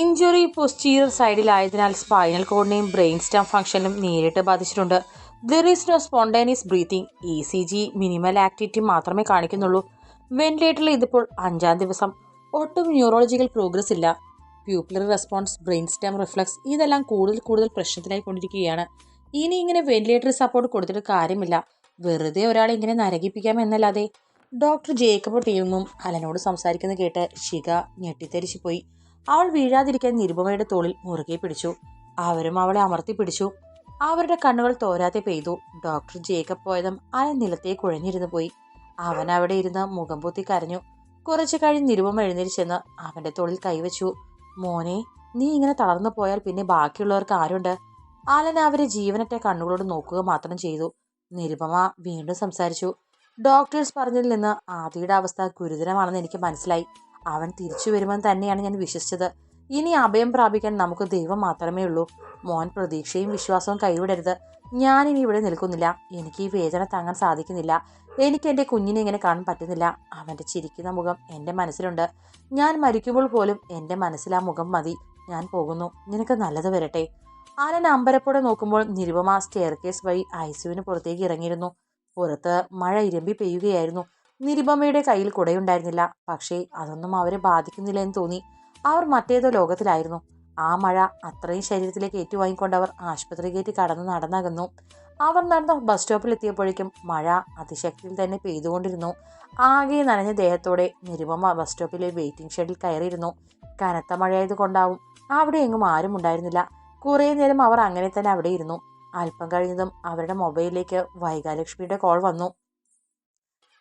Injury posterior സൈഡിലായതിനാൽ spinal കോഡിനെയും brain stem ഫംഗ്ഷനിലും നേരിട്ട് ബാധിച്ചിട്ടുണ്ട്. There is no spontaneous breathing E C G minimal activity മാത്രമേ കാണിക്കുന്നുള്ളൂ. വെന്റിലേറ്ററിൽ ഇതിപ്പോൾ അഞ്ചാം ദിവസം. ഒട്ടും ന്യൂറോളജിക്കൽ പ്രോഗ്രസ് ഇല്ല. Pupillary response brain stem reflex ഇതെല്ലാം കൂടുതൽ കൂടുതൽ പ്രശ്നത്തിലായി കൊണ്ടിരിക്കുകയാണ്. ഇനി ഇങ്ങനെ വെന്റിലേറ്ററി സപ്പോർട്ട് കൊടുത്തിട്ട് കാര്യമില്ല. വെറുതെ ഒരാളെ ഇങ്ങനെ നരകിപ്പിക്കാമെന്നല്ലാതെ ഡോക്ടർ ജേക്കബ് ടീമും അലനോട് സംസാരിക്കുന്നത് കേട്ട് ശിഖ ഞെട്ടിത്തെരിച്ചു പോയി അവൾ വീഴാതിരിക്കാൻ നിരുപമയുടെ തോളിൽ മുറുകെ പിടിച്ചു. അവരും അവളെ അമർത്തി പിടിച്ചു. അവരുടെ കണ്ണുകൾ തോരാതെ പെയ്തു. ഡോക്ടർ ജേക്കബ് പോയതും അയാൾ നിലത്തേക്ക് കുഴഞ്ഞിരുന്നു പോയി. അവൻ അവിടെ ഇരുന്ന് മുഖം പൊത്തി കരഞ്ഞു. കുറച്ചു കഴിഞ്ഞ് നിരുപം എഴുന്നേരിച്ചെന്ന് അവന്റെ തോളിൽ കൈവച്ചു. മോനെ നീ ഇങ്ങനെ തളർന്നു പോയാൽ പിന്നെ ബാക്കിയുള്ളവർക്ക് ആരുണ്ട്? ആലൻ അവരെ ജീവനറ്റ കണ്ണുകളോട് നോക്കുക മാത്രം ചെയ്തു. നിരുപമ വീണ്ടും സംസാരിച്ചു. ഡോക്ടേഴ്സ് പറഞ്ഞതിൽ നിന്ന് ആദിയുടെ അവസ്ഥ ഗുരുതരമാണെന്ന് എനിക്ക് മനസ്സിലായി. അവൻ തിരിച്ചു വരുമെന്ന് തന്നെയാണ് ഞാൻ വിശ്വസിച്ചത്. ഇനി അഭയം പ്രാപിക്കാൻ നമുക്ക് ദൈവം മാത്രമേ ഉള്ളൂ. മോൻ പ്രതീക്ഷയും വിശ്വാസവും കൈവിടരുത്. ഞാൻ ഇനി ഇവിടെ നിൽക്കുന്നില്ല. എനിക്ക് ഈ വേദന താങ്ങാൻ സാധിക്കുന്നില്ല. എനിക്ക് എന്റെ കുഞ്ഞിനെ ഇങ്ങനെ കാണാൻ പറ്റുന്നില്ല. അവന്റെ ചിരിക്കുന്ന മുഖം എന്റെ മനസ്സിലുണ്ട്. ഞാൻ മരിക്കുമ്പോൾ പോലും എന്റെ മനസ്സിൽ ആ മുഖം മതി. ഞാൻ പോകുന്നു. നിനക്ക് നല്ലത് വരട്ടെ. ആലൻ അമ്പരപ്പോടെ നോക്കുമ്പോൾ നിരുപമ സ്റ്റെയർ കേസ് വഴി ഐസുവിന് പുറത്തേക്ക് ഇറങ്ങിയിരുന്നു. പുറത്ത് മഴ ഇരമ്പി പെയ്യുകയായിരുന്നു. നിരുപമയുടെ കയ്യിൽ കുടയുണ്ടായിരുന്നില്ല. പക്ഷേ അതൊന്നും അവരെ ബാധിക്കുന്നില്ല എന്ന് തോന്നി. അവർ മറ്റേതോ ലോകത്തിലായിരുന്നു. ആ മഴ അത്രയും ശരീരത്തിലേക്ക് ഏറ്റുവാങ്ങിക്കൊണ്ട് അവർ ആശുപത്രി കയറ്റി കടന്ന് നടന്നകന്നു. അവർ നടന്ന ബസ് സ്റ്റോപ്പിൽ എത്തിയപ്പോഴേക്കും മഴ അതിശക്തിയിൽ തന്നെ പെയ്തുകൊണ്ടിരുന്നു. ആകെ നനഞ്ഞ ദേഹത്തോടെ നിരുപമ ബസ് സ്റ്റോപ്പിലെ വെയിറ്റിംഗ് ഷെഡിൽ കയറിയിരുന്നു. കനത്ത മഴയായതുകൊണ്ടാവും അവിടെ എങ്ങും ആരും ഉണ്ടായിരുന്നില്ല. കുറേ നേരം അവർ അങ്ങനെ തന്നെ അവിടെ ഇരുന്നു. അല്പം കഴിഞ്ഞതും അവരുടെ മൊബൈലിലേക്ക് വൈകാലക്ഷ്മിയുടെ കോൾ വന്നു.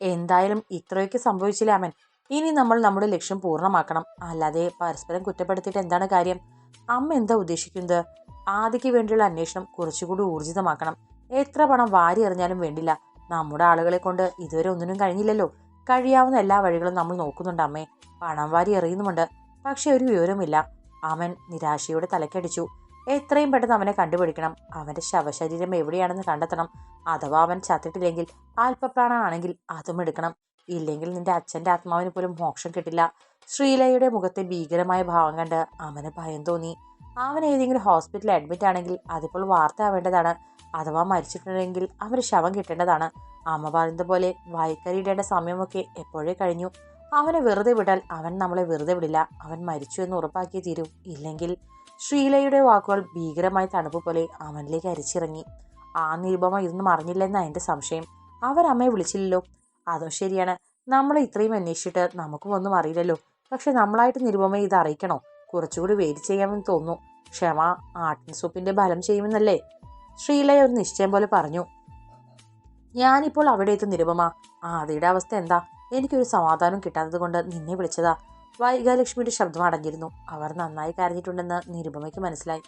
എന്തായാലും ഇത്രയൊക്കെ സംഭവിച്ചില്ല അമൻ? ഇനി നമ്മൾ നമ്മുടെ ലക്ഷ്യം പൂർണമാക്കണം. അല്ലാതെ പരസ്പരം കുറ്റപ്പെടുത്തിയിട്ട് എന്താണ് കാര്യം? അമ്മ എന്താ ഉദ്ദേശിക്കുന്നത്? ആദിക്ക് വേണ്ടിയുള്ള അന്വേഷണം കുറച്ചുകൂടി ഊർജിതമാക്കണം. എത്ര പണം വാരി എറിഞ്ഞാലും വേണ്ടില്ല. നമ്മുടെ ആളുകളെ കൊണ്ട് ഇതുവരെ ഒന്നിനും കഴിഞ്ഞില്ലല്ലോ. കഴിയാവുന്ന എല്ലാ വഴികളും നമ്മൾ നോക്കുന്നുണ്ട് അമ്മേ. പണം വാരി എറിയുന്നുമുണ്ട്. പക്ഷെ ഒരു വിവരമില്ല അമൻ നിരാശയോടെ തലക്കടിച്ചു. എത്രയും പെട്ടെന്ന് അവനെ കണ്ടുപിടിക്കണം. അവന്റെ ശവശരീരം എവിടെയാണെന്ന് കണ്ടെത്തണം. അഥവാ അവൻ ചത്തിട്ടില്ലെങ്കിൽ ആൽപ്പപ്രാണാണെങ്കിൽ അതും എടുക്കണം. ഇല്ലെങ്കിൽ നിന്റെ അച്ഛന്റെ ആത്മാവിന് പോലും മോക്ഷം കിട്ടില്ല. ശ്രീലയുടെ മുഖത്തെ ഭീകരമായ ഭാവം കണ്ട് അവന് ഭയം തോന്നി. അവൻ ഏതെങ്കിലും ഹോസ്പിറ്റലിൽ അഡ്മിറ്റ് ആണെങ്കിൽ അതിപ്പോൾ വാർത്ത ആവേണ്ടതാണ് അഥവാ മരിച്ചിട്ടുണ്ടെങ്കിൽ അവന് ശവം കിട്ടേണ്ടതാണ്. അമ്മ പറയുന്നത് പോലെ വായിക്കരിയിടേണ്ട സമയമൊക്കെ എപ്പോഴേ കഴിഞ്ഞു. അവനെ വെറുതെ വിടാൻ അവൻ നമ്മളെ വെറുതെ വിടില്ല. അവൻ മരിച്ചു എന്ന് ഉറപ്പാക്കിയേ തീരൂ. ഇല്ലെങ്കിൽ ശ്രീലയുടെ വാക്കുകൾ ഭീകരമായ തണുപ്പ് പോലെ അവനിലേക്ക് അരിച്ചിറങ്ങി. ആ നിരുപമ ഇതൊന്നും അറിഞ്ഞില്ലെന്ന എന്റെ സംശയം. അവർ അമ്മയെ വിളിച്ചില്ലല്ലോ. അതോ ശരിയാണ്. നമ്മൾ ഇത്രയും അന്വേഷിച്ചിട്ട് നമുക്കും ഒന്നും അറിയില്ലല്ലോ. പക്ഷെ നമ്മളായിട്ട് നിരുപമയെ ഇത് അറിയിക്കണോ? കുറച്ചുകൂടി വെയിറ്റ് ചെയ്യാമെന്ന് തോന്നുന്നു. ക്ഷമ ആട്ടിൻ സൂപ്പിന്റെ ബലം ചെയ്യുമെന്നല്ലേ? ശ്രീലയ ഒരു നിശ്ചയം പോലെ പറഞ്ഞു. ഞാനിപ്പോൾ അവിടെ എത്തും നിരുപമ. ആദിയുടെ അവസ്ഥ എന്താ? എനിക്കൊരു സമാധാനം കിട്ടാത്തത് കൊണ്ട് നിന്നെ വിളിച്ചതാ. വൈകാലക്ഷ്മിയുടെ ശബ്ദം അടഞ്ഞിരുന്നു. അവർ നന്നായി കരഞ്ഞിട്ടുണ്ടെന്ന് നിരുപമയ്ക്ക് മനസ്സിലായി.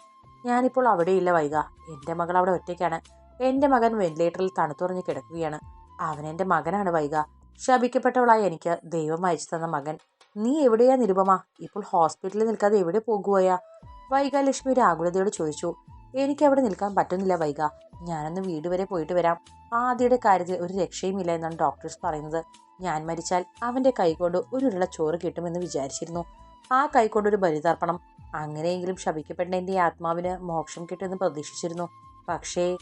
ഞാനിപ്പോൾ അവിടെയില്ല വൈക എന്റെ മകൾ അവിടെ ഒറ്റയ്ക്കാണ്. എന്റെ മകൻ വെന്റിലേറ്ററിൽ തണുത്തുറഞ്ഞ് കിടക്കുകയാണ്. അവൻ എന്റെ മകനാണ് വൈക ശപിക്കപ്പെട്ടവളായി എനിക്ക് ദൈവം അയച്ചു തന്ന മകൻ. നീ എവിടെയാ നിരുപമ? ഇപ്പോൾ ഹോസ്പിറ്റലിൽ നിൽക്കാതെ എവിടെ പോകുകയാ വൈകാലക്ഷ്മി ഒരു ആകുലതയോട് ചോദിച്ചു. എനിക്ക് അവിടെ നിൽക്കാൻ പറ്റുന്നില്ല വൈക ഞാനൊന്ന് വീട് വരെ പോയിട്ട് വരാം. ആദ്യയുടെ കാര്യത്തിൽ ഒരു രക്ഷയുമില്ല എന്നാണ് ഡോക്ടേഴ്സ് പറയുന്നത്. ഞാൻ മരിച്ചാൽ അവന്റെ കൈകൊണ്ട് ഒരു ഉരുള ചോറ് കിട്ടുമെന്ന് വിചാരിച്ചിരുന്നു. ആ കൈകൊണ്ട് ഒരു ബലിതർപ്പണം. അങ്ങനെയെങ്കിലും ശപിക്കപ്പെട്ട എന്റെ ആത്മാവിന് മോക്ഷം കിട്ടുമെന്ന് പ്രതീക്ഷിച്ചിരുന്നു. പക്ഷേ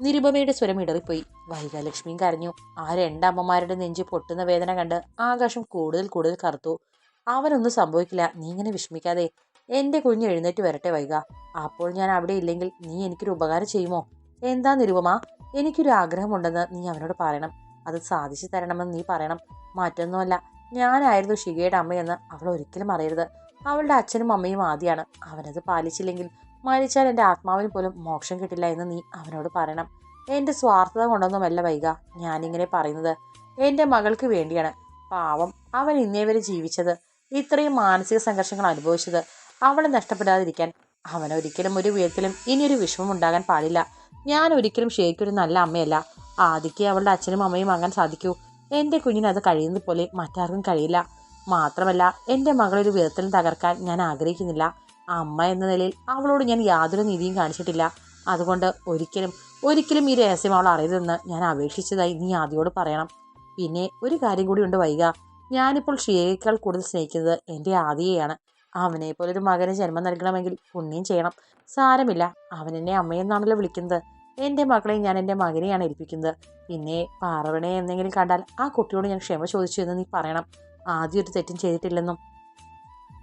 നിരുപമയുടെ സ്വരം ഇടറിപ്പോയി. വൈകാലക്ഷ്മിയും കരഞ്ഞു. ആ രണ്ടമ്മമാരുടെ നെഞ്ച് പൊട്ടുന്ന വേദന കണ്ട് ആകാശം കൂടുതൽ കൂടുതൽ കറുത്തു. അവനൊന്നും സംഭവിക്കില്ല. നീ ഇങ്ങനെ വിഷമിക്കാതെ. എന്റെ കുഞ്ഞ് എഴുന്നേറ്റ് വരട്ടെ വൈക. അപ്പോൾ ഞാൻ അവിടെ ഇല്ലെങ്കിൽ നീ എനിക്കൊരു ഉപകാരം ചെയ്യുമോ? എന്താ നിരുപമ? എനിക്കൊരു ആഗ്രഹമുണ്ടെന്ന് നീ അവനോട് പറയണം. അത് സാധിച്ചു തരണമെന്ന് നീ പറയണം. മറ്റൊന്നുമല്ല ഞാനായിരുന്നു ഷിഗയുടെ അമ്മയെന്ന് അവൾ ഒരിക്കലും അറിയരുത്. അവളുടെ അച്ഛനും അമ്മയും ആദ്യമാണ് അവനത് പാലിച്ചില്ലെങ്കിൽ മരിച്ചാൽ എന്റെ ആത്മാവിന് പോലും മോക്ഷം കിട്ടില്ല എന്ന് നീ അവനോട് പറയണം. എന്റെ സ്വാർത്ഥത കൊണ്ടൊന്നുമല്ല വൈക ഞാനിങ്ങനെ പറയുന്നത്. എന്റെ മകൾക്ക് വേണ്ടിയാണ്. പാവം അവൻ ഇന്നേ വരെ ജീവിച്ചത്. ഇത്രയും മാനസിക സംഘർഷങ്ങൾ അനുഭവിച്ചത്. അവളെ നഷ്ടപ്പെടാതിരിക്കാൻ അവനൊരിക്കലും ഒരു വിധത്തിലും ഇനിയൊരു വിഷമം ഉണ്ടാകാൻ പാടില്ല. ഞാൻ ഒരിക്കലും ഷേക്കൊരു നല്ല അമ്മയല്ല. ആദിക്ക് അവളുടെ അച്ഛനും അമ്മയും ആകാൻ സാധിക്കൂ. എന്റെ കുഞ്ഞിന് അത് കഴിയുന്നത് പോലെ മറ്റാർക്കും കഴിയില്ല. മാത്രമല്ല എന്റെ മകളൊരു വിധത്തിലും തകർക്കാൻ ഞാൻ ആഗ്രഹിക്കുന്നില്ല. അമ്മ എന്ന നിലയിൽ അവളോട് ഞാൻ യാതൊരു നീതിയും കാണിച്ചിട്ടില്ല. അതുകൊണ്ട് ഒരിക്കലും ഒരിക്കലും ഈ രഹസ്യം അവൾ അറിയരുതെന്ന് ഞാൻ അപേക്ഷിച്ചതായി നീ ആദ്യോട് പറയണം. പിന്നെ ഒരു കാര്യം കൂടി ഉണ്ട് വൈക ഞാനിപ്പോൾ ഷിയേക്കാൾ കൂടുതൽ സ്നേഹിക്കുന്നത് എന്റെ ആദിയെയാണ്. അവനെ പോലൊരു മകന് ജന്മം നൽകണമെങ്കിൽ പുണ്യം ചെയ്യണം. സാരമില്ല. അവനെന്നെ അമ്മയെന്നാണല്ലോ വിളിക്കുന്നത്. എന്റെ മകളെ ഞാൻ എന്റെ മകനെയാണ് ഏൽപ്പിക്കുന്നത്. പിന്നെ പാറവണെ എന്തെങ്കിലും കണ്ടാൽ ആ കുട്ടിയോട് ഞാൻ ക്ഷമ ചോദിച്ചു എന്ന് നീ പറയണം. ആദ്യം ഒരു തെറ്റും ചെയ്തിട്ടില്ലെന്നും.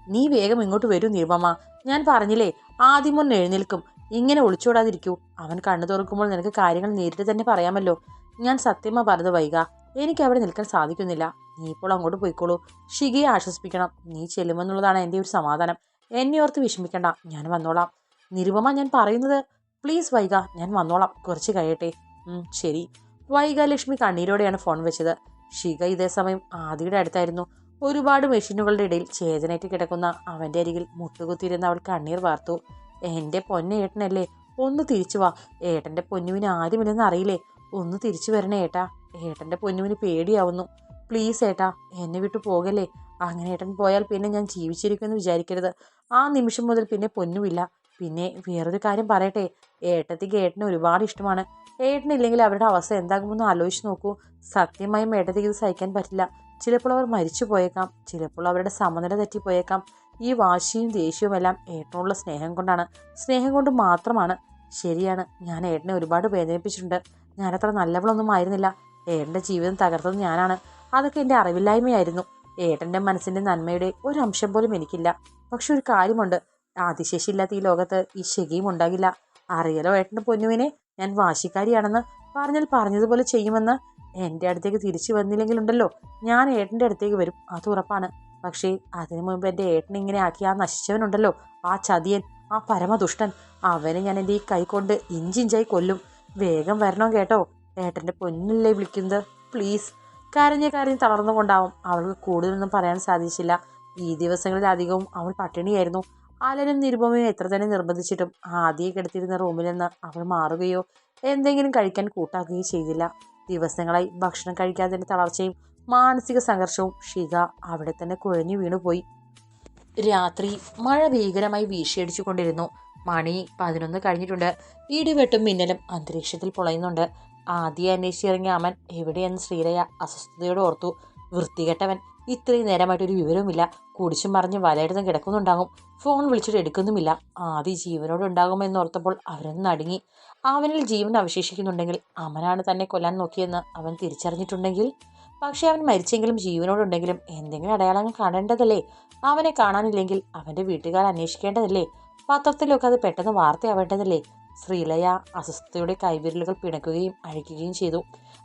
നീ വേഗം ഇങ്ങോട്ട് വരൂ നിരുപമ. ഞാൻ പറഞ്ഞില്ലേ ആദ്യം ഒന്ന് എഴുന്നേൽക്കും. ഇങ്ങനെ ഒളിച്ചോടാതിരിക്കൂ. അവൻ കണ്ണു തുറക്കുമ്പോൾ നിനക്ക് കാര്യങ്ങൾ നേരിട്ട് തന്നെ പറയാമല്ലോ. ഞാൻ സത്യമ്മ പറഞ്ഞത് വൈക. എനിക്ക് അവിടെ നിൽക്കാൻ സാധിക്കുന്നില്ല. നീ ഇപ്പോൾ അങ്ങോട്ട് പോയിക്കോളൂ. ഷികയെ ആശ്വസിപ്പിക്കണം. നീ ചെല്ലുമെന്നുള്ളതാണ് എന്റെ ഒരു സമാധാനം. എന്നെ ഓർത്ത് വിഷമിക്കണ്ട. ഞാൻ വന്നോളാം. നിരുപമ ഞാൻ പറയുന്നത് പ്ലീസ് വൈക ഞാൻ വന്നോളാം. കുറച്ച് കഴിയട്ടെ. ശരി. വൈക ലക്ഷ്മി കണ്ണീരോടെയാണ് ഫോൺ വെച്ചത്. ഷിക ഇതേ സമയം ആദിയുടെ അടുത്തായിരുന്നു. ഒരുപാട് മെഷീനുകളുടെ ഇടയിൽ ചേതനേറ്റ് കിടക്കുന്ന അവന്റെ അരികിൽ മുട്ടുകുത്തിയിരുന്ന അവൾ കണ്ണീർ വാർത്തു. എന്റെ പൊന്ന ഏട്ടനല്ലേ ഒന്ന് തിരിച്ചു വാ. ഏട്ടന്റെ പൊന്നുവിന് ആരുമില്ലെന്ന് അറിയില്ലേ? ഒന്ന് തിരിച്ചു വരണേ ഏട്ടാ. ഏട്ടന്റെ പൊന്നുവിന് പേടിയാവുന്നു. പ്ലീസ് ഏട്ടാ എന്നെ വിട്ടു പോകല്ലേ? അങ്ങനെ ഏട്ടൻ പോയാൽ പിന്നെ ഞാൻ ജീവിച്ചിരിക്കുമെന്ന് വിചാരിക്കരുത്. ആ നിമിഷം മുതൽ പിന്നെ പൊന്നുമില്ല പിന്നെ വേറൊരു കാര്യം പറയട്ടെ. ഏട്ടത്തിക്ക് ഏട്ടനെ ഒരുപാട് ഇഷ്ടമാണ്. ഏട്ടനില്ലെങ്കിൽ അവരുടെ അവസ്ഥ എന്താകുമെന്ന് ആലോചിച്ച് നോക്കൂ. സത്യമായും ഏട്ടത്തിക്ക് ഇത് സഹിക്കാൻ പറ്റില്ല. ചിലപ്പോൾ അവർ മരിച്ചു പോയേക്കാം. ചിലപ്പോൾ അവരുടെ സമനില തെറ്റിപ്പോയേക്കാം. ഈ വാശിയും ദേഷ്യവും എല്ലാം ഏട്ടനുള്ള സ്നേഹം കൊണ്ടാണ്. സ്നേഹം കൊണ്ട് മാത്രമാണ്. ശരിയാണ്. ഞാൻ ഏട്ടനെ ഒരുപാട് വേദനിപ്പിച്ചിട്ടുണ്ട്. ഞാനത്ര നല്ലവളൊന്നും ആയിരുന്നില്ല. ഏട്ടന്റെ ജീവിതം തകർത്തത് ഞാനാണ്. അതൊക്കെ എന്റെ അറിവില്ലായ്മയായിരുന്നു. ഏട്ടന്റെ മനസ്സിന്റെ നന്മയുടെ ഒരു അംശം പോലും എനിക്കില്ല. പക്ഷെ ഒരു കാര്യമുണ്ട്. ആദിശേഷിയില്ലാത്ത ഈ ലോകത്ത് ഈ ശകിയും ഉണ്ടാകില്ല. അറിയാലോ ഏട്ടന്റെ പൊന്നുവിനെ ഞാൻ വാശിക്കാരിയാണെന്ന് പറഞ്ഞാൽ പറഞ്ഞതുപോലെ ചെയ്യുമെന്ന് എന്റെ അടുത്തേക്ക് തിരിച്ചു വന്നില്ലെങ്കിലുണ്ടല്ലോ. ഞാൻ ഏട്ടന്റെ അടുത്തേക്ക് വരും അത് ഉറപ്പാണ്. പക്ഷേ അതിനു മുമ്പ് എന്റെ ഏട്ടനെ ഇങ്ങനെ ആക്കി ആ നശിച്ചവനുണ്ടല്ലോ ആ ചതിയൻ ആ പരമദുഷ്ടൻ അവനെ ഞാൻ എന്റെ ഈ കൈ കൊണ്ട് ഇഞ്ചിഞ്ചായി കൊല്ലും. വേഗം വരണം കേട്ടോ. ഏട്ടന്റെ പൊന്നില്ലേ വിളിക്കുന്നത്? പ്ലീസ്. കരഞ്ഞ കരഞ്ഞ് തളർന്നുകൊണ്ടാവും അവൾക്ക് കൂടുതലൊന്നും പറയാൻ സാധിച്ചില്ല. ഈ ദിവസങ്ങളിൽ അധികവും അവൾ പട്ടിണിയായിരുന്നു. അലനും നിരുപമയും എത്ര തന്നെ നിർബന്ധിച്ചിട്ടും ആദ്യം കിടത്തിയിരുന്ന റൂമിൽ നിന്ന് അവൾ മാറുകയോ എന്തെങ്കിലും കഴിക്കാൻ കൂട്ടാക്കുകയോ ചെയ്തില്ല. ദിവസങ്ങളായി ഭക്ഷണം കഴിക്കാതിന്റെ തളർച്ചയും മാനസിക സംഘർഷവും ഷിക അവിടെ തന്നെ കുഴഞ്ഞു വീണുപോയി. രാത്രി മഴ ഭീകരമായി വീശിയടിച്ചുകൊണ്ടിരുന്നു. മണി പതിനൊന്ന് കഴിഞ്ഞിട്ടുണ്ട്. ഇടിവെട്ടും മിന്നലും അന്തരീക്ഷത്തിൽ പൊളയുന്നുണ്ട്. ആദ്യം അന്വേഷിച്ചിറങ്ങിയ അമൻ എവിടെയെന്ന് ശ്രീരയ അസ്വസ്ഥതയോട് ഓർത്തു. വൃത്തികെട്ടവൻ ഇത്രയും നേരമായിട്ട് ഒരു വിവരവുമില്ല. കുടിച്ചും മറിഞ്ഞ് വലയിടുന്ന് കിടക്കുന്നുണ്ടാകും. ഫോൺ വിളിച്ചിട്ട് എടുക്കുന്നുമില്ല. ആദ്യ ജീവനോട് ഓർത്തപ്പോൾ അവരൊന്ന് നടുങ്ങി. അവനിൽ ജീവൻ അവശേഷിക്കുന്നുണ്ടെങ്കിൽ അവനാണ് തന്നെ കൊല്ലാൻ നോക്കിയെന്ന് അവൻ തിരിച്ചറിഞ്ഞിട്ടുണ്ടെങ്കിൽ? പക്ഷേ അവൻ മരിച്ചെങ്കിലും ജീവനോടുണ്ടെങ്കിലും എന്തെങ്കിലും അടയാളങ്ങൾ കാണേണ്ടതല്ലേ? അവനെ കാണാനില്ലെങ്കിൽ അവന്റെ വീട്ടുകാർ അന്വേഷിക്കേണ്ടതല്ലേ? പത്രത്തിലൊക്കെ അത് പെട്ടെന്ന് വാർത്തയാവേണ്ടതല്ലേ? ശ്രീലയ അസ്വസ്ഥതയുടെ കൈവിരലുകൾ പിണക്കുകയും അഴിക്കുകയും ചെയ്തു.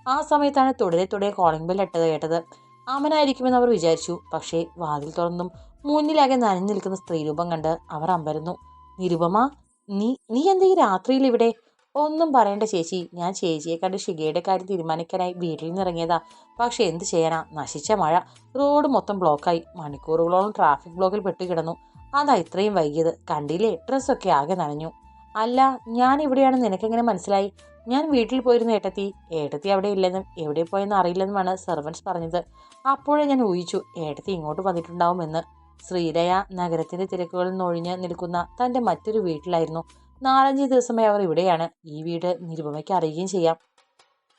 ആ സമയത്താണ് തുടരെ തുടരെ കോളിംഗ് ബെൽ ഇട്ടത് കേട്ടത്. അമനായിരിക്കുമെന്ന് അവർ വിചാരിച്ചു. പക്ഷേ വാതിൽ തുറന്നും മുന്നിലാകെ നനഞ്ഞു നിൽക്കുന്ന സ്ത്രീരൂപം കണ്ട് അവർ അമ്പരന്നു. നിരുപമ നീ നീ എന്താ ഈ രാത്രിയിൽ ഇവിടെ? ഒന്നും പറയേണ്ട ചേച്ചി. ഞാൻ ചേച്ചിയെ കണ്ട് ഷിഗയുടെ കാര്യം തീരുമാനിക്കാനായി വീട്ടിൽ നിന്ന് ഇറങ്ങിയതാ. പക്ഷെ എന്ത് ചെയ്യാനാ? നശിച്ച മഴ. റോഡ് മൊത്തം ബ്ലോക്കായി. മണിക്കൂറുകളോളം ട്രാഫിക് ബ്ലോക്കിൽ പെട്ടുകിടന്നു അതാ ഇത്രയും വൈകിയത്. കണ്ടില്ലേ? ഡ്രസ്സൊക്കെ ആകെ നനഞ്ഞു. അല്ല ഞാൻ ഇവിടെയാണ് നിനക്കെങ്ങനെ മനസ്സിലായി? ഞാൻ വീട്ടിൽ പോയിരുന്നു ഏട്ടത്തി. ഏട്ടത്തി അവിടെ ഇല്ലെന്നും എവിടെ പോയെന്ന് അറിയില്ലെന്നുമാണ് സെർവൻസ് പറഞ്ഞത്. അപ്പോഴേ ഞാൻ ഊഹിച്ചു ഏട്ടത്തി ഇങ്ങോട്ട് വന്നിട്ടുണ്ടാവുമെന്ന്. ശ്രീരയ നഗരത്തിന്റെ തിരക്കുകളിൽ നിന്നൊഴിഞ്ഞ് നിൽക്കുന്ന തന്റെ മറ്റൊരു വീട്ടിലായിരുന്നു. നാലഞ്ച് ദിവസമായി അവർ ഇവിടെയാണ്. ഈ വീട് നിരുപമയ്ക്ക് അറിയുകയും ചെയ്യാം.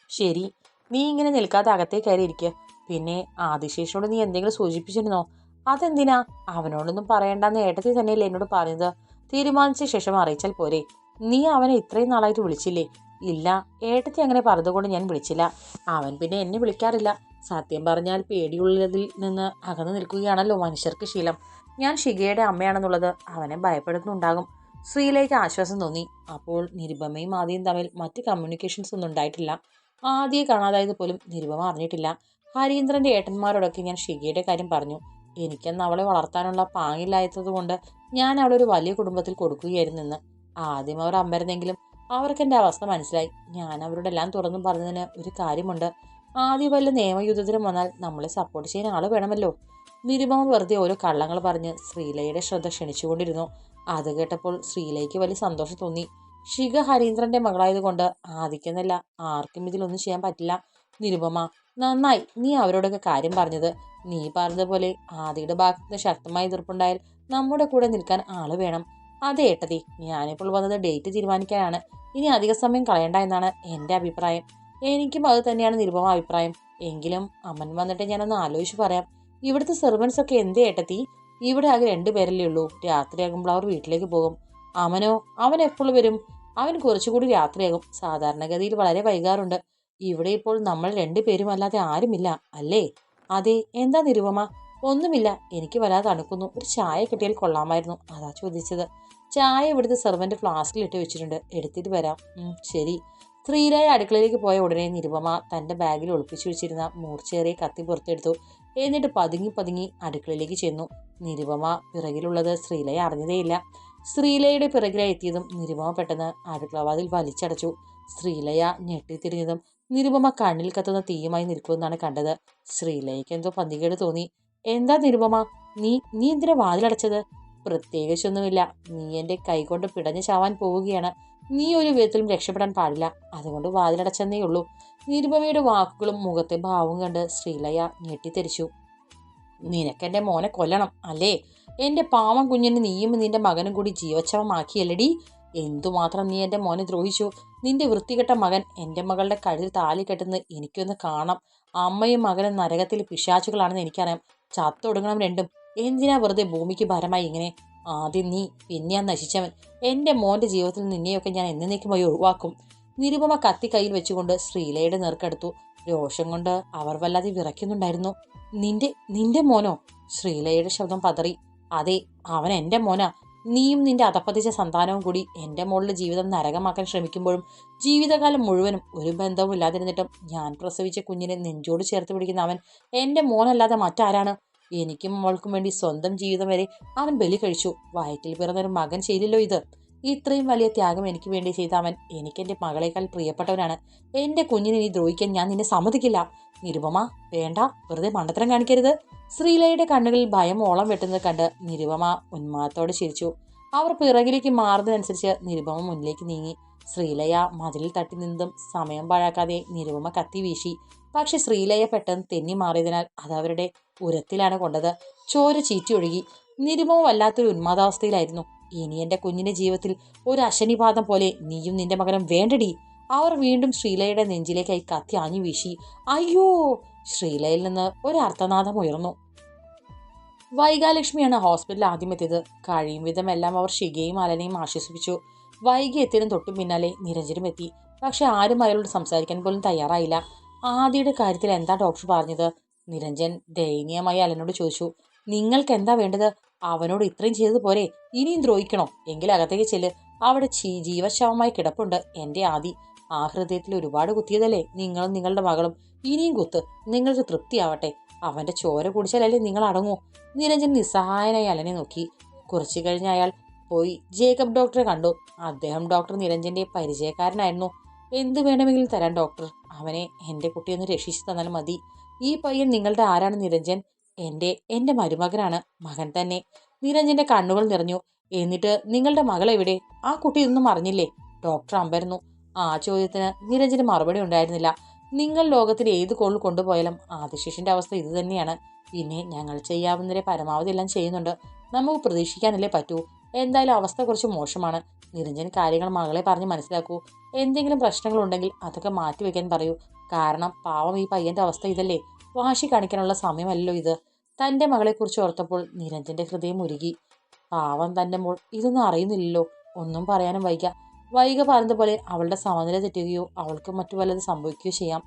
ശരി നീ ഇങ്ങനെ നിൽക്കാതെ അകത്തേ കയറി ഇരിക്കുക പിന്നെ ആദിശേഷനോട് നീ എന്തെങ്കിലും സൂചിപ്പിച്ചിരുന്നോ? അതെന്തിനാ? അവനോടൊന്നും പറയണ്ടെന്ന് ഏട്ടത്തി തന്നെയല്ലേ എന്നോട് പറഞ്ഞത്. തീരുമാനിച്ച ശേഷം അറിയിച്ചാൽ പോരെ. നീ അവനെ ഇത്രയും നാളായിട്ട് വിളിച്ചില്ലേ? ഇല്ല ഏട്ടത്തി അങ്ങനെ പറഞ്ഞതുകൊണ്ട് ഞാൻ വിളിച്ചില്ല. അവൻ പിന്നെ എന്നെ വിളിക്കാറില്ല. സത്യം പറഞ്ഞാൽ പേടിയുള്ളതിൽ നിന്ന് അകന്നു നിൽക്കുകയാണല്ലോ മനുഷ്യർക്ക് ശീലം. ഞാൻ ഷിഗയുടെ അമ്മയാണെന്നുള്ളത് അവനെ ഭയപ്പെടുന്നുണ്ടാകും. ശ്രീയിലേക്ക് ആശ്വാസം തോന്നി. അപ്പോൾ നിരുപമയും ആദ്യം തമ്മിൽ മറ്റ് കമ്മ്യൂണിക്കേഷൻസ് ഒന്നും ഉണ്ടായിട്ടില്ല. ആദ്യം കാണാതായത് പോലും നിരുപമ അറിഞ്ഞിട്ടില്ല. ഹരീന്ദ്രന്റെ ഏട്ടന്മാരോടൊക്കെ ഞാൻ ഷിഗയുടെ കാര്യം പറഞ്ഞു. എനിക്കന്ന് അവളെ വളർത്താനുള്ള പാങ്ങില്ലാത്തതുകൊണ്ട് ഞാൻ അവളൊരു വലിയ കുടുംബത്തിൽ കൊടുക്കുകയായിരുന്നെന്ന് ആദ്യം അവർ അമ്പരന്നെങ്കിലും അവർക്ക് എന്റെ അവസ്ഥ മനസ്സിലായി. ഞാൻ അവരോടെല്ലാം തുറന്നു പറഞ്ഞതിന് ഒരു കാര്യമുണ്ട്. ആദ്യം വല്ല നിയമയുദ്ധത്തിനും വന്നാൽ നമ്മളെ സപ്പോർട്ട് ചെയ്യാൻ ആൾ വേണമല്ലോ. നിരുപമ വെറുതെ ഓരോ കള്ളങ്ങൾ പറഞ്ഞ് ശ്രീലയുടെ ശ്രദ്ധ ക്ഷണിച്ചുകൊണ്ടിരുന്നു. അത് കേട്ടപ്പോൾ ശ്രീലയ്ക്ക് വലിയ സന്തോഷം തോന്നി. ശിഖ ഹരീന്ദ്രന്റെ മകളായതുകൊണ്ട് ആദിക്കുന്നില്ല ആർക്കും ഇതിലൊന്നും ചെയ്യാൻ പറ്റില്ല. നിരുപമ നന്നായി. നീ അവരോടൊക്കെ കാര്യം പറഞ്ഞത്. നീ പറഞ്ഞതുപോലെ ആദിയുടെ ഭാഗത്ത് ശക്തമായ എതിർപ്പുണ്ടായാൽ നമ്മുടെ കൂടെ നിൽക്കാൻ ആൾ വേണം. അതെ ഏട്ടതി ഞാനിപ്പോൾ വന്നത് ഡേറ്റ് തീരുമാനിക്കാനാണ്. ഇനി അധിക സമയം കളയണ്ട എന്നാണ് എന്റെ അഭിപ്രായം. എനിക്കും അത് തന്നെയാണ് നിരുപമ അഭിപ്രായം. എങ്കിലും അമ്മൻ വന്നിട്ട് ഞാനൊന്ന് ആലോചിച്ച് പറയാം. ഇവിടുത്തെ സെർവൻസ് ഒക്കെ എന്തേ ഏട്ടത്തി? ഇവിടെ ആകെ രണ്ടുപേരല്ലേ ഉള്ളൂ. രാത്രിയാകുമ്പോൾ അവർ വീട്ടിലേക്ക് പോകും. അവനോ അവൻ എപ്പോൾ വരും? അവൻ കുറച്ചുകൂടി രാത്രിയാകും. സാധാരണഗതിയിൽ വളരെ വൈകാറുണ്ട്. ഇവിടെ ഇപ്പോൾ നമ്മൾ രണ്ടുപേരും അല്ലാതെ ആരുമില്ല അല്ലേ? അതെ എന്താ നിരുപമ? ഒന്നുമില്ല. എനിക്ക് വല്ലാതെ തണുക്കുന്നു. ഒരു ചായ കിട്ടിയാൽ കൊള്ളാമായിരുന്നു. അതാ ചോദിച്ചത്. ചായ ഇവിടുത്തെ സെർവന്റ് ഫ്ലാസ്കിലിട്ട് വെച്ചിട്ടുണ്ട്. എടുത്തിട്ട് വരാം. ശരി. സ്ത്രീരായ അടുക്കളയിലേക്ക് പോയ ഉടനെ നിരുപമ തന്റെ ബാഗിൽ ഒളിപ്പിച്ചു വെച്ചിരുന്ന മൂർച്ചേറിയ കത്തി പുറത്തെടുത്തു. എന്നിട്ട് പതുങ്ങി പതുങ്ങി അടുക്കളയിലേക്ക് ചെന്നു. നിരുപമ പിറകിലുള്ളത് ശ്രീലയ അറിഞ്ഞതേയില്ല. ശ്രീലയുടെ പിറകിലായി എത്തിയതും നിരുപമ പെട്ടെന്ന് അടുക്കളവാതിൽ വലിച്ചടച്ചു. ശ്രീലയ ഞെട്ടിത്തിരിഞ്ഞതും നിരുപമ കണ്ണിൽ കത്തുന്ന തീയുമായി നിൽക്കുമെന്നാണ് കണ്ടത്. ശ്രീലയ്ക്ക് എന്തോ പന്തികേട് തോന്നി. എന്താ നിരുപമ? നീ നീ എന്തിനാ വാതിലടച്ചത്? പ്രത്യേകിച്ചൊന്നുമില്ല. നീ എന്റെ കൈകൊണ്ട് പിടഞ്ഞു ചാവാൻ പോവുകയാണ്. നീ ഒരു വിധത്തിലും രക്ഷപ്പെടാൻ പാടില്ല. അതുകൊണ്ട് വാതിലടച്ചെന്നേ ഉള്ളൂ. നിരുപമയുടെ വാക്കുകളും മുഖത്തെ ഭാവവും കണ്ട് ശ്രീലയ ഞെട്ടിത്തെരിച്ചു. നിനക്കെന്റെ മോനെ കൊല്ലണം അല്ലേ? എന്റെ പാവം കുഞ്ഞിന് നീയും നിന്റെ മകനും കൂടി ജീവച്ഛവമാക്കിയല്ലടി എന്തുമാത്രം നീ എന്റെ മോനെ ദ്രോഹിച്ചു? നിന്റെ വൃത്തികെട്ട മകൻ എന്റെ മകളുടെ കഴുതിൽ താലി കെട്ടുന്നത് എനിക്കൊന്ന് കാണാം അമ്മയും മകനും നരകത്തിൽ പിശാചുകളാണെന്ന് എനിക്കറിയാം. ചത്തൊടുങ്ങണം രണ്ടും. എന്തിനാ വെറുതെ ഭൂമിക്ക് ഭാരമായി ഇങ്ങനെ ആദ്യം നീ പിന്നെയാ നശിച്ചവൻ? എന്റെ മോന്റെ ജീവിതത്തിൽ നിന്നെയൊക്കെ ഞാൻ എന്നേക്കുമായി ഒഴിവാക്കും. നിരുപമ കത്തി കയ്യിൽ വെച്ചുകൊണ്ട് ശ്രീലയുടെ നേർക്കെടുത്തു രോഷം കൊണ്ട് അവർ വല്ലാതെ വിറയ്ക്കുന്നുണ്ടായിരുന്നു. നിന്റെ നിന്റെ മോനോ? ശ്രീലയുടെ ശബ്ദം പതറി. അതെ അവൻ എന്റെ മോനാ. നീയും നിന്റെ അതപ്പതിച്ച സന്താനവും കൂടി എന്റെ മോളുടെ ജീവിതം നരകമാക്കാൻ ശ്രമിക്കുമ്പോഴും ജീവിതകാലം മുഴുവനും ഒരു ബന്ധവും ഇല്ലാതിരുന്നിട്ടും ഞാൻ പ്രസവിച്ച കുഞ്ഞിനെ നെഞ്ചോട് ചേർത്ത് പിടിക്കുന്ന അവൻ എന്റെ മോനല്ലാതെ മറ്റാരാണ്? എനിക്കും അവൾക്കും വേണ്ടി സ്വന്തം ജീവിതം വരെ അവൻ ബലി കഴിച്ചു. വയറ്റിൽ പിറന്നൊരു മകൻ ചെയ്തില്ലോ ഇത്. ഇത്രയും വലിയ ത്യാഗം എനിക്ക് വേണ്ടി ചെയ്ത അവൻ എനിക്ക് എന്റെ മകളെക്കാൾ പ്രിയപ്പെട്ടവനാണ്. എന്റെ കുഞ്ഞിനെ നീ ദ്രോഹിക്കാൻ ഞാൻ നിന്നെ സമ്മതിക്കില്ല. നിരുപമ വേണ്ട വെറുതെ മണ്ടത്തരം കാണിക്കരുത്. ശ്രീലയുടെ കണ്ണുകളിൽ ഭയം ഓളം വെട്ടുന്നത് കണ്ട് നിരുപമ ഉന്മാദത്തോടെ ചിരിച്ചു. അവർ പിറകിലേക്ക് മാറുന്നതനുസരിച്ച് നിരുപമ മുന്നിലേക്ക് നീങ്ങി. ശ്രീലയ മതിലിൽ തട്ടി നിന്നതും സമയം പാഴാക്കാതെ നിരുപമ കത്തി വീശി. പക്ഷെ ശ്രീലയ പെട്ടെന്ന് തെന്നി മാറിയതിനാൽ അത് അവരുടെ ഉരത്തിലാണ് കൊണ്ടത്. ചോര ചീറ്റി ഒഴുകി നിരുപമ വല്ലാത്തൊരു ഉന്മാദാവസ്ഥയിലായിരുന്നു. ഇനി എന്റെ കുഞ്ഞിന്റെ ജീവിതത്തിൽ ഒരു അശനിപാതം പോലെ നീയും നിന്റെ മകനും വേണ്ടടി. അവർ വീണ്ടും ശ്രീലയുടെ നെഞ്ചിലേക്കായി കത്തി ആഞ്ഞു വീശി. അയ്യോ! ശ്രീലയിൽ നിന്ന് ഒരു അർത്ഥനാദം ഉയർന്നു. വൈകാലക്ഷ്മിയാണ് ഹോസ്പിറ്റലിൽ ആദ്യം എത്തിയത്. കഴിയും വിധം എല്ലാം അവർ ഷികയും അലനെയും ആശ്വസിപ്പിച്ചു. വൈകി എത്തിയതിനും തൊട്ടു പിന്നാലെ നിരഞ്ജനും എത്തി. പക്ഷെ ആരും അയാളോട് സംസാരിക്കാൻ പോലും തയ്യാറായില്ല. ആദിയുടെ കാര്യത്തിൽ എന്താ ഡോക്ടർ പറഞ്ഞത്? നിരഞ്ജൻ ദയനീയമായി അലനോട് ചോദിച്ചു നിങ്ങൾക്ക് എന്താ വേണ്ടത്? അവനോട് ഇത്രയും ചെയ്തത് പോരെ. ഇനിയും ദ്രോഹിക്കണോ? എങ്കിൽ അകത്തേക്ക് ചെല്ല്. അവിടെ ചീ- ജീവശവമായി കിടപ്പുണ്ട് എന്റെ ആദി. ആ ഹൃദയത്തിൽ ഒരുപാട് കുത്തിയതല്ലേ നിങ്ങളും നിങ്ങളുടെ മകളും. ഇനിയും കുത്ത്. നിങ്ങൾക്ക് തൃപ്തിയാവട്ടെ. അവന്റെ ചോര കുടിച്ചാലല്ലേ നിങ്ങൾ അടങ്ങൂ. നിരഞ്ജൻ നിസ്സഹായനായി അലനെ നോക്കി. കുറച്ചു കഴിഞ്ഞ് അയാൾ പോയി. ജേക്കബ് ഡോക്ടറെ കണ്ടു. അദ്ദേഹം ഡോക്ടർ നിരഞ്ജന്റെ പരിചയക്കാരനായിരുന്നു. എന്ത് വേണമെങ്കിലും തരാൻ ഡോക്ടർ. അവനെ എന്റെ കുട്ടിയൊന്ന് രക്ഷിച്ചു തന്നാൽ മതി. ഈ പയ്യൻ നിങ്ങളുടെ ആരാണ് നിരഞ്ജൻ? എന്റെ എന്റെ മരുമകനാണ്. മകൻ തന്നെ. നിരഞ്ജന്റെ കണ്ണുകൾ നിറഞ്ഞു. എന്നിട്ട് നിങ്ങളുടെ മകൾ എവിടെ? ആ കുട്ടി ഇതൊന്നും അറിഞ്ഞില്ലേ? ഡോക്ടർ അമ്പരുന്നു. ആ ചോദ്യത്തിന് നിരഞ്ജന് മറുപടി ഉണ്ടായിരുന്നില്ല. നിങ്ങൾ ലോകത്തിൽ ഏത് കോൾ കൊണ്ടുപോയാലും ആദിശേഷിന്റെ അവസ്ഥ ഇത് തന്നെയാണ്. പിന്നെ ഞങ്ങൾ ചെയ്യാവുന്നതിലെ പരമാവധി എല്ലാം ചെയ്യുന്നുണ്ട്. നമുക്ക് പ്രതീക്ഷിക്കാനല്ലേ പറ്റൂ. എന്തായാലും അവസ്ഥ കുറച്ച് മോശമാണ്. നിരഞ്ജൻ കാര്യങ്ങൾ മകളെ പറഞ്ഞ് മനസ്സിലാക്കൂ. എന്തെങ്കിലും പ്രശ്നങ്ങളുണ്ടെങ്കിൽ അതൊക്കെ മാറ്റിവെക്കാൻ പറയൂ. കാരണം പാവം ഈ പയ്യന്റെ അവസ്ഥ ഇതല്ലേ? വാശി കാണിക്കാനുള്ള സമയമല്ലല്ലോ ഇത്. തന്റെ മകളെക്കുറിച്ച് ഓർത്തപ്പോൾ നിരഞ്ജന്റെ ഹൃദയം ഉരുകി. പാവം തന്റെ മോൾ ഇതൊന്നും അറിയുന്നില്ലല്ലോ. ഒന്നും പറയാനും വൈക. വൈക പറഞ്ഞതുപോലെ അവളുടെ സമനില തെറ്റുകയോ അവൾക്ക് മറ്റു വല്ലതും സംഭവിക്കുകയോ ചെയ്യാം.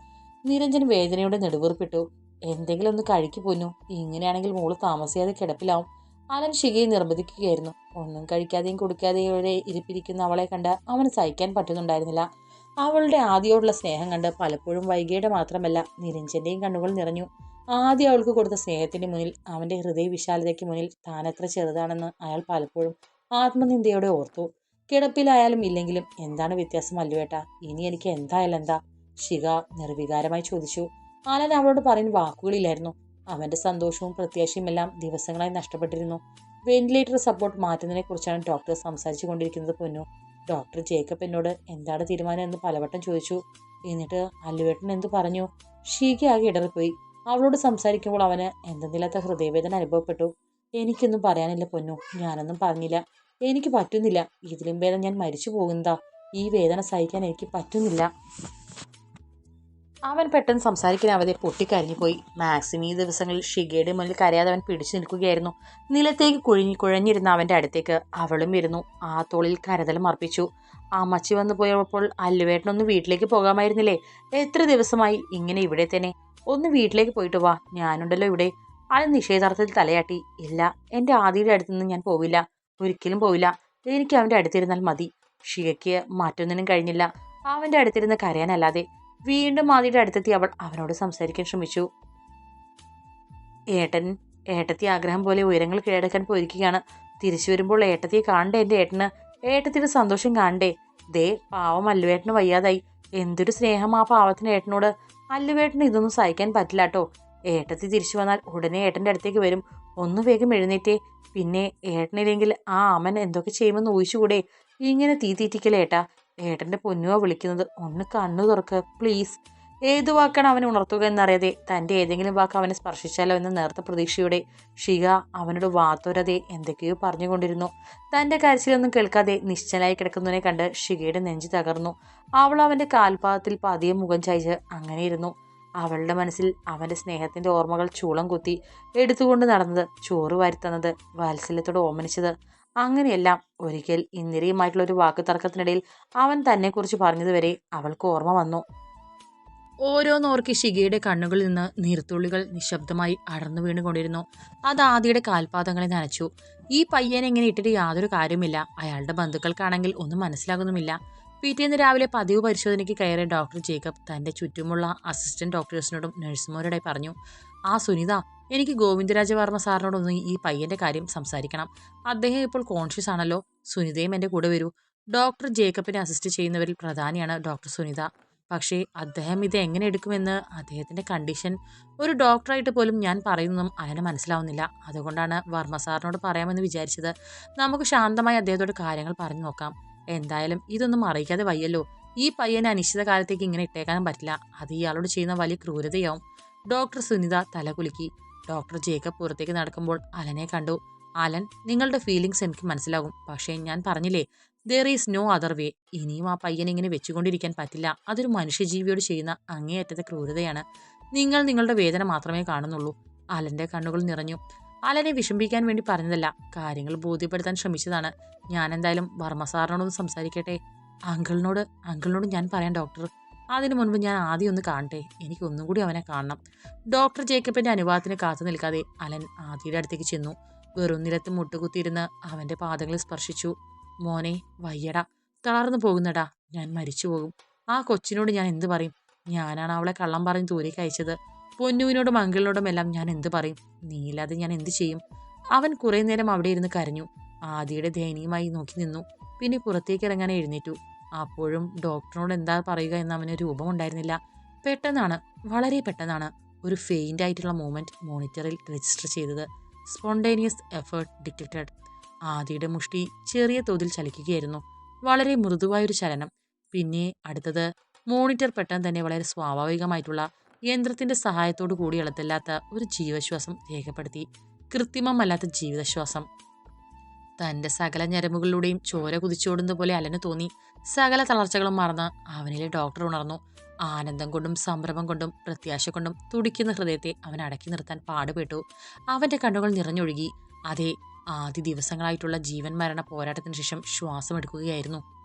നിരഞ്ജൻ വേദനയോടെ നെടുവീർപ്പിട്ടു. എന്തെങ്കിലും ഒന്ന് കഴിക്കു പോന്നു. ഇങ്ങനെയാണെങ്കിൽ മോൾ താമസിയാതെ കിടപ്പിലാവും. അലൻ ശികയെ നിർബന്ധിക്കുകയായിരുന്നു. ഒന്നും കഴിക്കാതെയും കൊടുക്കാതെയും ഇരിപ്പിരിക്കുന്ന അവളെ കണ്ട് അവന് സഹിക്കാൻ പറ്റുന്നുണ്ടായിരുന്നില്ല. അവളുടെ ആദ്യയോടുള്ള സ്നേഹം കണ്ട് പലപ്പോഴും വൈകിയുടെ മാത്രമല്ല നിരഞ്ജന്റെയും കണ്ണുകൾ നിറഞ്ഞു. ആദ്യം അവൾക്ക് കൊടുത്ത സ്നേഹത്തിന്റെ മുന്നിൽ അവന്റെ ഹൃദയ വിശാലതയ്ക്ക് മുന്നിൽ താൻ എത്ര ചെറുതാണെന്ന് അയാൾ പലപ്പോഴും ആത്മനിന്ദയോടെ ഓർത്തു. കിടപ്പിലായാലും ഇല്ലെങ്കിലും എന്താണ് വ്യത്യാസം അല്ലുവേട്ട? ഇനി എനിക്ക് എന്തായാലും എന്താ? ശിഖ നിർവികാരമായി ചോദിച്ചു. ആലൻ അവളോട് പറയുന്ന വാക്കുകളില്ലായിരുന്നു. അവന്റെ സന്തോഷവും പ്രത്യാശയും എല്ലാം ദിവസങ്ങളായി നഷ്ടപ്പെട്ടിരുന്നു. വെന്റിലേറ്റർ സപ്പോർട്ട് മാറ്റുന്നതിനെ കുറിച്ചാണ് ഡോക്ടർ സംസാരിച്ചു കൊണ്ടിരിക്കുന്നത് പൊന്നു. ഡോക്ടർ ജേക്കബ് എന്നോട് എന്താണ് തീരുമാനം എന്ന് പലവട്ടം ചോദിച്ചു. എന്നിട്ട് അല്ലുവേട്ടൻ എന്തു പറഞ്ഞു? ഷീകയാകെ ഇടറിപ്പോയി. അവളോട് സംസാരിക്കുമ്പോൾ അവന് എന്തെന്നില്ലാത്ത ഹൃദയവേദന അനുഭവപ്പെട്ടു. എനിക്കൊന്നും പറയാനില്ല പൊന്നു. ഞാനൊന്നും പറഞ്ഞില്ല. എനിക്ക് പറ്റുന്നില്ല. ഇതിലും ഭേദം ഞാൻ മരിച്ചു പോകുന്നതാ ഈ വേദന സഹിക്കാൻ എനിക്ക് പറ്റുന്നില്ല. അവൻ പെട്ടെന്ന് സംസാരിക്കാനാവതെ പൊട്ടിക്കരഞ്ഞു പോയി മാക്സിമം ഈ ദിവസങ്ങളിൽ ഷിഗയുടെ മുന്നിൽ കരയാതെ അവൻ പിടിച്ചു നിൽക്കുകയായിരുന്നു. നിലത്തേക്ക് കുഴിഞ്ഞു കുഴഞ്ഞിരുന്ന അവന്റെ അടുത്തേക്ക് അവളും ഇരുന്നു. ആ തോളിൽ കരതലം അർപ്പിച്ചു. അമ്മച്ചി വന്നു പോയപ്പോൾ അല്ലുവേട്ടനൊന്ന് വീട്ടിലേക്ക് പോകാമായിരുന്നില്ലേ? എത്ര ദിവസമായി ഇങ്ങനെ ഇവിടെ തന്നെ? ഒന്ന് വീട്ടിലേക്ക് പോയിട്ട് വാ ഞാനുണ്ടല്ലോ ഇവിടെ. അയാൾ നിഷേധാർത്ഥത്തിൽ തലയാട്ടി. ഇല്ല എന്റെ ആദിയുടെ അടുത്തുനിന്ന് ഞാൻ പോവില്ല. ഒരിക്കലും പോവില്ല. എനിക്ക് അവന്റെ അടുത്തിരുന്നാൽ മതി. ഷികയ്ക്ക് മറ്റൊന്നിനും കഴിഞ്ഞില്ല. അവന്റെ അടുത്തിരുന്ന് കരയാനല്ലാതെ വീണ്ടും ആദിയുടെ അടുത്തെത്തി അവൾ അവനോട് സംസാരിക്കാൻ ശ്രമിച്ചു. ഏട്ടൻ ഏട്ടത്തി ആഗ്രഹം പോലെ ഉയരങ്ങൾ കീഴടക്കാൻ പോയിരിക്കുകയാണ്. തിരിച്ചു വരുമ്പോൾ ഏട്ടത്തിയെ കാണണ്ടേ എന്റെ ഏട്ടന്? ഏട്ടത്തിയുടെ സന്തോഷം കാണണ്ടേ? ദേ പാവം അല്ലുവേട്ടന് വയ്യാതായി. എന്തൊരു സ്നേഹം ആ പാവത്തിന് ഏട്ടനോട്? അല്ലുവേട്ടന് ഇതൊന്നും സഹിക്കാൻ പറ്റില്ല കേട്ടോ. ഏട്ടത്തി തിരിച്ചു വന്നാൽ ഉടനെ ഏട്ടന്റെ അടുത്തേക്ക് വരും. ഒന്ന് വേഗം എഴുന്നേറ്റേ. പിന്നെ ഏട്ടനില്ലെങ്കിൽ ആ അമ്മൻ എന്തൊക്കെ ചെയ്യുമെന്ന് ഊഹിച്ചുകൂടെ? ഇങ്ങനെ തീ തീറ്റിക്കലേ ഏട്ടാ? ഏട്ടന്റെ പൊന്നുവ വിളിക്കുന്നത്. ഒന്ന് കണ്ണു തുറക്കുക പ്ലീസ് ഏത് വാക്കാണ് അവനെ ഉണർത്തുക എന്നറിയാതെ? തന്റെ ഏതെങ്കിലും വാക്ക് അവനെ സ്പർശിച്ചാലോ എന്ന നേർത്ത പ്രതീക്ഷയോടെ ഷിക അവനോട് വാത്തോരതെ എന്തൊക്കെയോ പറഞ്ഞുകൊണ്ടിരുന്നു. തന്റെ കരച്ചിലൊന്നും കേൾക്കാതെ നിശ്ചലായി കിടക്കുന്നതിനെ കണ്ട് ഷികയുടെ നെഞ്ചു തകർന്നു. അവൾ അവന്റെ കാൽപാദത്തിൽ പതിയെ മുഖം ചായച്ച് അങ്ങനെ ഇരുന്നു അവളുടെ മനസ്സിൽ അവന്റെ സ്നേഹത്തിന്റെ ഓർമ്മകൾ ചൂളം കുത്തി എടുത്തുകൊണ്ട് നടന്നത് ചോറ് വാരിത്തന്നത് വാത്സല്യത്തോട് ഓമനിച്ചത്. അങ്ങനെയെല്ലാം ഒരിക്കൽ ഇന്ദിരയുമായിട്ടുള്ള ഒരു വാക്ക് തർക്കത്തിനിടയിൽ അവൻ തന്നെക്കുറിച്ച് പറഞ്ഞതുവരെ അവൾക്ക് ഓർമ്മ വന്നു. ഓരോന്നോർക്കി ശിഖയുടെ കണ്ണുകളിൽ നിന്ന് നീർത്തുള്ളികൾ നിശബ്ദമായി അടർന്നു വീണുകൊണ്ടിരുന്നു. അത് ആദിയുടെ കാൽപാദങ്ങളെ നനച്ചു. ഈ പയ്യനെ ഇങ്ങനെ ഇട്ടിട്ട് യാതൊരു കാര്യമില്ല അയാളുടെ ബന്ധുക്കൾക്കാണെങ്കിൽ ഒന്നും മനസ്സിലാകുന്നുമില്ല. പിറ്റേന്ന് രാവിലെ പതിവ് പരിശോധനയ്ക്ക് കയറിയ ഡോക്ടർ ജേക്കബ് തന്റെ ചുറ്റുമുള്ള അസിസ്റ്റന്റ് ഡോക്ടേഴ്സിനോടും നഴ്സുമാരോടായി പറഞ്ഞു. ആ സുനിത എനിക്ക് ഗോവിന്ദരാജ ഗോവിന്ദരാജവർമ്മ സാറിനോടൊന്ന് ഈ പയ്യന്റെ കാര്യം സംസാരിക്കണം. അദ്ദേഹം ഇപ്പോൾ കോൺഷ്യസ് ആണല്ലോ. സുനിതയും എന്റെ കൂടെ വരൂ. ഡോക്ടർ ജേക്കബിനെ അസിസ്റ്റ് ചെയ്യുന്നവരിൽ പ്രധാനിയാണ് ഡോക്ടർ സുനിത. പക്ഷേ അദ്ദേഹം ഇത് എങ്ങനെ എടുക്കുമെന്ന് അദ്ദേഹത്തിന്റെ കണ്ടീഷൻ ഒരു ഡോക്ടറായിട്ട് പോലും ഞാൻ പറയുന്നതും അയന് മനസ്സിലാവുന്നില്ല. അതുകൊണ്ടാണ് വർമ്മ സാറിനോട് പറയാമെന്ന് വിചാരിച്ചത്. നമുക്ക് ശാന്തമായി അദ്ദേഹത്തോട് കാര്യങ്ങൾ പറഞ്ഞു നോക്കാം. എന്തായാലും ഇതൊന്നും അറിയിക്കാതെ വയ്യല്ലോ. ഈ പയ്യനെ അനിശ്ചിതകാലത്തേക്ക് ഇങ്ങനെ ഇട്ടേക്കാനും പറ്റില്ല. അത് ഇയാളോട് ചെയ്യുന്ന വലിയ ക്രൂരതയാവും. ഡോക്ടർ സുനിത തലകുലുക്കി. ഡോക്ടർ ജേക്കബ് പുറത്തേക്ക് നടക്കുമ്പോൾ അലനെ കണ്ടു. അലൻ നിങ്ങളുടെ ഫീലിങ്സ് എനിക്ക് മനസ്സിലാകും. പക്ഷേ ഞാൻ പറഞ്ഞില്ലേ there is no other way ഇനിയും ആ പയ്യനെ ഇങ്ങനെ വെച്ചുകൊണ്ടിരിക്കാൻ പറ്റില്ല. അതൊരു മനുഷ്യജീവിയോട് ചെയ്യുന്ന അങ്ങേയറ്റത്തെ ക്രൂരതയാണ്. നിങ്ങൾ നിങ്ങളുടെ വേദന മാത്രമേ കാണുന്നുള്ളൂ. അലന്റെ കണ്ണുകൾ നിറഞ്ഞു. അലനെ വിഷമിപ്പിക്കാൻ വേണ്ടി പറഞ്ഞതല്ല. കാര്യങ്ങൾ ബോധ്യപ്പെടുത്താൻ ശ്രമിച്ചതാണ്. ഞാൻ എന്തായാലും വർമ്മ സാറിനോടൊന്ന് സംസാരിക്കട്ടെ? അങ്കിളിനോട് അങ്കിളിനോട് ഞാൻ പറയാം ഡോക്ടർ. അതിനു മുൻപ് ഞാൻ ആദ്യം ഒന്ന് കാണട്ടെ? എനിക്ക് ഒന്നും കൂടി അവനെ കാണണം. ഡോക്ടർ ജേക്കബിന്റെ അനുവാദത്തിന് കാത്തു നിൽക്കാതെ അലൻ ആദിയുടെ അടുത്തേക്ക് ചെന്നു. വെറും നിലത്ത് മുട്ടുകുത്തിയിരുന്ന് അവന്റെ പാദങ്ങളിൽ സ്പർശിച്ചു. മോനെ വയ്യടാ. തളർന്നു പോകുന്നടാ. ഞാൻ മരിച്ചു പോകും. ആ കൊച്ചിനോട് ഞാൻ എന്ത് പറയും? ഞാനാണ് അവളെ കള്ളം പറഞ്ഞ് ദൂരേക്ക് അയച്ചത്. പൊന്നുവിനോടും അങ്കിളിനോടും എല്ലാം ഞാൻ എന്ത് പറയും? നീയില്ലാതെ ഞാൻ എന്ത് ചെയ്യും? അവൻ കുറേ നേരം അവിടെ ഇരുന്ന് കരഞ്ഞു. ആദിയുടെ ദയനീയമായി നോക്കി നിന്നു. പിന്നെ പുറത്തേക്ക് ഇറങ്ങാൻ എഴുന്നേറ്റു. അപ്പോഴും ഡോക്ടറിനോട് എന്താ പറയുക എന്ന് അവന് രൂപമുണ്ടായിരുന്നില്ല. പെട്ടെന്നാണ് വളരെ പെട്ടെന്നാണ് ഒരു ഫെയിന്റ് ആയിട്ടുള്ള മൂമെന്റ് മോണിറ്ററിൽ രജിസ്റ്റർ ചെയ്തത്. സ്പോണ്ടേനിയസ് എഫേർട്ട് ഡിറ്റക്റ്റഡ് ആദിയുടെ മുഷ്ടി ചെറിയ തോതിൽ ചലിക്കുകയായിരുന്നു. വളരെ മൃദുവായൊരു ചലനം. പിന്നെ അടുത്തത് മോണിറ്റർ പെട്ടെന്ന് തന്നെ വളരെ സ്വാഭാവികമായിട്ടുള്ള യന്ത്രത്തിന്റെ സഹായത്തോടു കൂടി എളുത്തല്ലാത്ത ഒരു ജീവശ്വാസം രേഖപ്പെടുത്തി. കൃത്രിമമല്ലാത്ത ജീവിതശ്വാസം തന്റെ സകല ഞരമ്പുകളിലൂടെയും ചോര കുതിച്ചോടുന്ന പോലെ അലന് തോന്നി. സകല തളർച്ചകളും മറന്ന് അവനിലെ ഡോക്ടർ ഉണർന്നു. ആനന്ദം കൊണ്ടും സംഭ്രമം കൊണ്ടും പ്രത്യാശ കൊണ്ടും തുടിക്കുന്ന ഹൃദയത്തെ അവൻ അടക്കി നിർത്താൻ പാടുപെട്ടു. അവന്റെ കണ്ണുകൾ നിറഞ്ഞൊഴുകി. അതെ ആദ്യ ദിവസങ്ങളായിട്ടുള്ള ജീവൻ മരണ പോരാട്ടത്തിന് ശേഷം ശ്വാസം എടുക്കുകയായിരുന്നു